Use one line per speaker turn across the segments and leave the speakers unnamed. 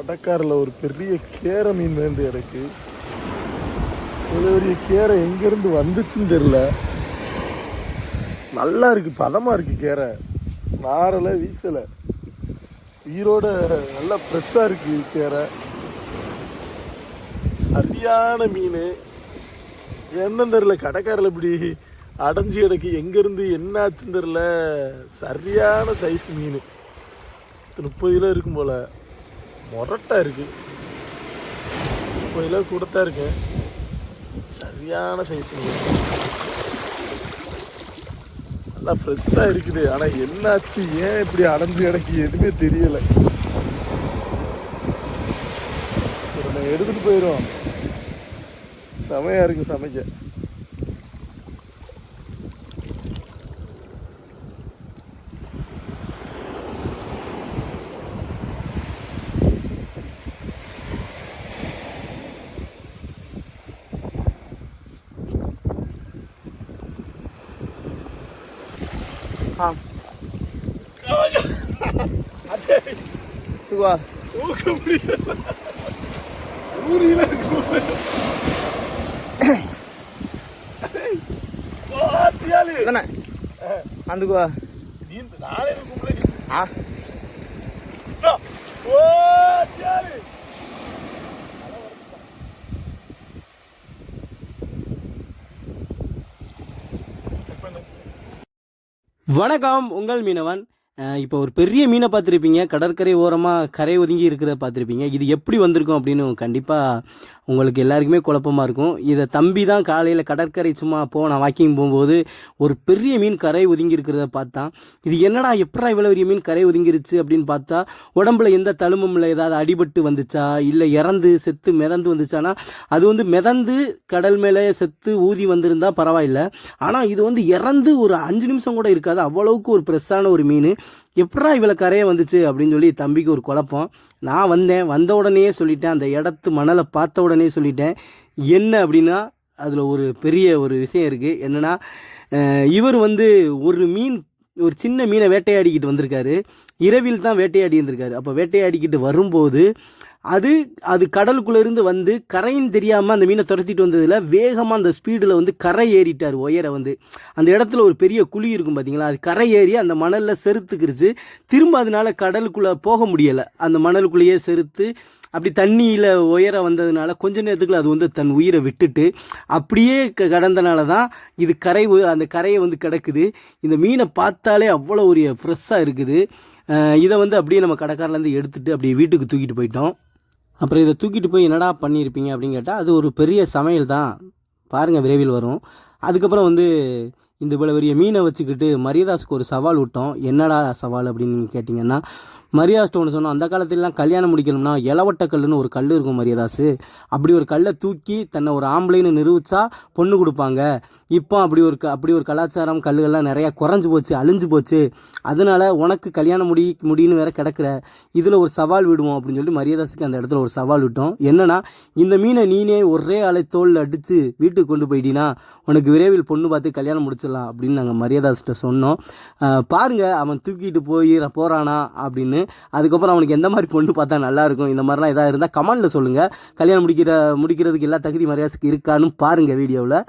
கடற்காரில் ஒரு பெரிய கேரை மீன் வந்து எனக்கு. இவ்வளோ பெரிய கேரை எங்கேருந்து வந்துச்சுன்னு தெரில நல்லா இருக்குது பதமாக இருக்குது கேரை. நாரலை வீசலை. உயிரோட நல்லா ஃப்ரெஷ்ஷாக இருக்குது கேரை. சரியான மீன். என்னன்னு தெரில கடைக்காரில் இப்படி அடைஞ்சு கிடக்கு எங்கேருந்து என்ன ஆச்சுன்னு தெரில சரியான சைஸ் மீன். முப்பது கிலோ இருக்கும் போல். முரட்டா இருக்கு. முப்பது கிலோ கூடத்தான் இருக்கு சரியான சைஸ் நல்லா ஃப்ரெஷ்ஷாக இருக்குது. ஆனால் என்னாச்சு? ஏன் இப்படி அடைஞ்சு கிடக்கு? எதுவுமே தெரியலை. சரி, நம்ம எடுத்துகிட்டு போயிடும் செமையாக இருக்கு சமைக்க.
இதுவா
தூக்க முடியல ஊரில இருக்கு
தானே அதுக்குவா
நீ நாளே
கூப்பிடுறேன்
ஆ.
வணக்கம் உங்கள் மீனவன். இப்போ ஒரு பெரிய மீனை பார்த்துருப்பீங்க. கடற்கரை ஓரமாக கரை ஒதுங்கி இருக்கிறத பார்த்துருப்பீங்க. இது எப்படி வந்திருக்கும் அப்படின்னு கண்டிப்பாக உங்களுக்கு எல்லாருக்குமே குழப்பமாக இருக்கும். இதை தம்பி தான் காலையில் கடற்கரை சும்மா போனான் வாக்கிங் போகும்போது ஒரு பெரிய மீன் கரை ஒதுங்கி இருக்கிறத பார்த்தான். இது என்னடா எப்படா இவ்வளோ பெரிய மீன் கரை ஒதுங்கிருச்சு அப்படின்னு பார்த்தா உடம்புல எந்த தழுமும் இல்லை ஏதாவது அடிபட்டு வந்துச்சா இல்லை இறந்து செத்து மிதந்து வந்துச்சானா அது வந்து மிதந்து கடல் மேலே செத்து ஊதி வந்திருந்தால் பரவாயில்ல. ஆனால் இது வந்து இறந்து ஒரு அஞ்சு நிமிஷம் கூட இருக்காது. அவ்வளவுக்கு ஒரு ஃப்ரெஷ்ஷான ஒரு மீன். எப்படா இவ்வளோ கரையை வந்துச்சு அப்படின்னு சொல்லி தம்பிக்கு ஒரு குழப்பம். நான் வந்தேன் வந்த உடனேயே சொல்லிட்டேன் அந்த இடத்து மணலை பார்த்த உடனே சொல்லிட்டேன். என்ன அப்படின்னா அதில் ஒரு பெரிய ஒரு விஷயம் இருக்குது என்னென்னா இவர் வந்து ஒரு மீன் ஒரு சின்ன மீனை வேட்டையாடிக்கிட்டு வந்திருக்காரு. இரவில் தான் வேட்டையாடி இருந்திருக்காரு. அப்போ வேட்டையாடிக்கிட்டு வரும்போது அது அது கடலுக்குள்ளேருந்து வந்து கரைன்னு தெரியாமல் அந்த மீனை துரத்திட்டு வந்ததில் வேகமாக அந்த ஸ்பீடில் வந்து கரை ஏறிட்டார் ஒயரை வந்து. அந்த இடத்துல ஒரு பெரிய குழி இருக்கும் பார்த்தீங்களா அது கரை ஏறி அந்த மணலில் செருத்துக்கிருச்சு. திரும்ப அதனால கடலுக்குள்ளே போக முடியலை. அந்த மணலுக்குள்ளேயே செருத்து அப்படி தண்ணியில் உயர வந்ததுனால கொஞ்ச நேரத்துக்குள்ள அது வந்து தன் உயிரை விட்டுட்டு அப்படியே க- கடந்தனால தான் இது கரை அந்த கரையை வந்து கிடக்குது. இந்த மீனை பார்த்தாலே அவ்வளோ ஒரு ஃப்ரெஷ்ஷாக இருக்குது. இதை வந்து அப்படியே நம்ம கடைக்காரிலேருந்து எடுத்துகிட்டு அப்படியே வீட்டுக்கு தூக்கிட்டு போயிட்டோம். அப்புறம் இதை தூக்கிட்டு போய் என்னடா பண்ணியிருப்பீங்க அப்படின்னு கேட்டால் அது ஒரு பெரிய சமையல் தான் பாருங்கள் விரைவில் வரும். அதுக்கப்புறம் வந்து இந்த இவ்வளோ பெரிய மீனை வச்சுக்கிட்டு மரியதாஸுக்கு ஒரு சவால் விட்டோம் என்னடா சவால் அப்படின்னு நீங்கள் கேட்டிங்கன்னா மரியாதாஸ்ட்ட ஒன்று சொன்னோம் அந்த காலத்துலலாம் கல்யாணம் முடிக்கணும்னா இளவட்ட கல்லுன்னு ஒரு கல் இருக்கும் மரியாதாசு. அப்படி ஒரு கல்லை தூக்கி தன்னை ஒரு ஆம்பளைன்னு நிரூபித்தா பொண்ணு கொடுப்பாங்க. இப்போ அப்படி ஒரு க- அப்படி ஒரு கலாச்சாரம் கல்லுகள்லாம் நிறையா குறைஞ்சி போச்சு அழிஞ்சு போச்சு. அதனால உனக்கு கல்யாணம் முடி முடின்னு வேற கிடக்கிற. இதில் ஒரு சவால் விடுவோம் அப்படின்னு சொல்லி மரியாதாஸுக்கு அந்த இடத்துல ஒரு சவால் விட்டோம். என்னன்னா இந்த மீனை நீனே ஒரே அலை தோல் அடித்து வீட்டுக்கு கொண்டு போயிட்டீங்கன்னா உனக்கு விரைவில் பொண்ணு பார்த்து கல்யாணம் முடிச்சிடலாம் அப்படின்னு நாங்கள் மரியாதாஸ்கிட்ட சொன்னோம். பாருங்கள் அவன் தூக்கிட்டு போய் போகிறானா அப்படின்னு அதுக்கப்புறம் அவனுக்கு எந்த மாதிரி பொண்ணு பார்த்தா நல்லாயிருக்கும் இந்த மாதிரிலாம் எதாவது இருந்தால் கமெண்டில் சொல்லுங்கள் கல்யாணம் முடிக்கிற முடிக்கிறதுக்கு எல்லா தகுதி மரியாதைக்கு இருக்கான்னு பாருங்கள் வீடியோவில்.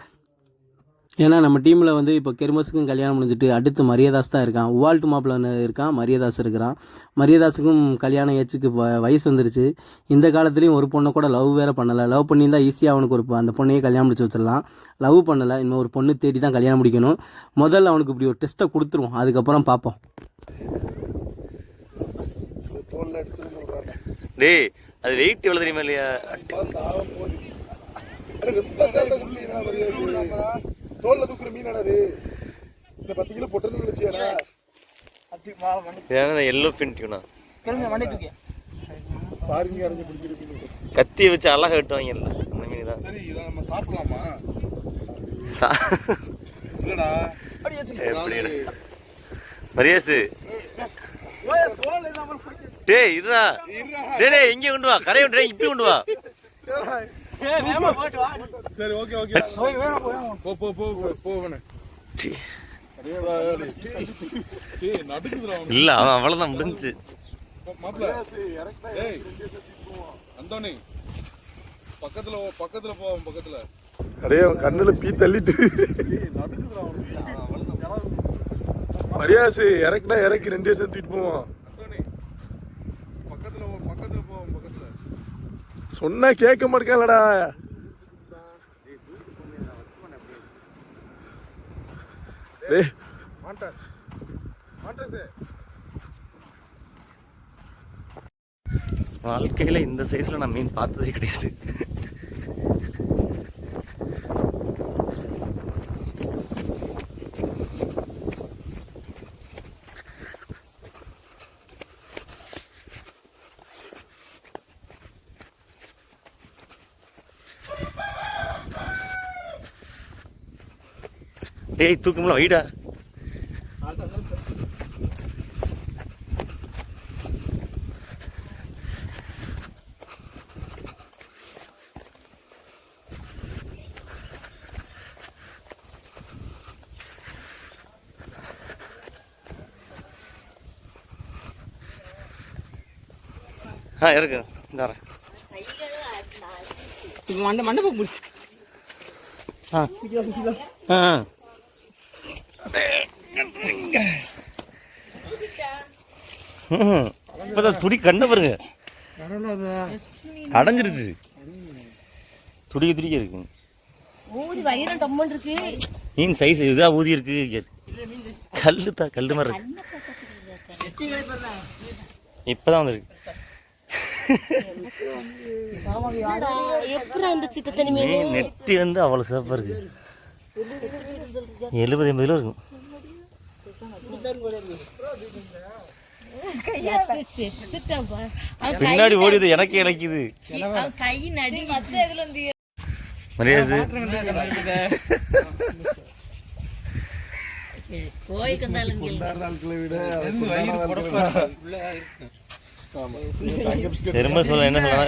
ஏன்னா நம்ம டீமில் வந்து இப்போ கெருமஸுக்கும் கல்யாணம் முடிஞ்சிட்டு அடுத்து மரியதாஸ் தான் இருக்கான். உவால்ட்டு மாப்பிள்ளன்னு இருக்கான் மரியதாஸ் இருக்கிறான். மரியதாஸுக்கும் கல்யாணம் ஏச்சுக்கு வயசு வந்துருச்சு. இந்த காலத்துலேயும் ஒரு பொண்ணை கூட லவ் வேறு பண்ணலை. லவ் பண்ணியிருந்தால் ஈஸியாக அவனுக்கு ஒரு அந்த பொண்ணையே கல்யாணம் முடிச்சு வச்சிடலாம். லவ் பண்ணலை இன்னும் ஒரு பொண்ணு தேடி தான் கல்யாணம் முடிக்கணும். முதல்ல அவனுக்கு இப்படி ஒரு டெஸ்ட்டை கொடுத்துருவோம். அதுக்கப்புறம் பார்ப்போம்.
டேய் அது வெயிட் எவ்வளோ தெரியுமா இல்லையா?
தோல்ல தூக்குற மீன் அது இந்த பத்து கிலோ பொட்டுன்னு நினைச்சியாடா
இதான எல்லோ பின் டியூனா. கத்தியை வச்சு அழகா வெட்டுவாங்கல்ல அந்த மீன் தான்
சரி இதை நம்ம சாப்பிடலாமா இல்லடா
எப்படி மரியாசு டேய் இருடா. டேய் டேய் இங்கே கொண்டு வா. கரையை கொண்டு வா இப்படி கொண்டு வா.
சரி ஓகே ஓகே. போ போ போ போ
இல்ல அவன் அவ்வளவுதான் முடிஞ்சு.
அந்தோனி பக்கத்துல போ- பக்கத்துல போ அவன் பக்கத்துல.
அடே அவன் கண்ணுல பீ தள்ளிட்டு. மரியாசு இறக்குனா இறக்கி ரெண்டு வருஷம் தூக்கிட்டு போவான்.
போ பக்கத்துல
சொன்னா கேட்க மாட்டேங்கலடா டேய்.
மாட்டான் மாட்டான்
வாழ்க்கையில இந்த சைஸ்ல நான் மீன் பார்த்ததே கிடையாது. ஏய் தூக்கம்ல வைடா. ஆ இருக்கு இந்த வரேன்
மண்டை மண்டை போக்கு பிடிச்சி
ஆ ஆ. இப்பதான் துடி கண்ண பாருங்க. அடைஞ்சிருச்சு. துடிக்க துடிக்க இருக்கு.
ஊதி வயிறம் டம்மன் இருக்கு.
மீன் சைஸ் இதா ஊதி இருக்கு. கல்லு தான் கல்லு மாதிரி இருக்கு. இப்பதான் வந்திருக்கு. நெட்டி வந்து அவ்வளோ சிறப்பாக இருக்கு? எழுபது எண்பது கிலோ இருக்கும். பின்னாடி ஓடிது எனக்கே இணைக்குது. மரியாதை. திரும்ப சொல்ல என்ன சொல்லலாம்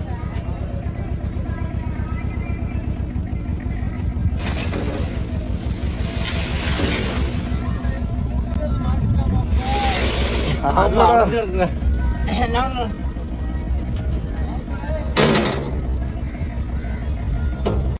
நல்லா கழுவிருங்க
நான்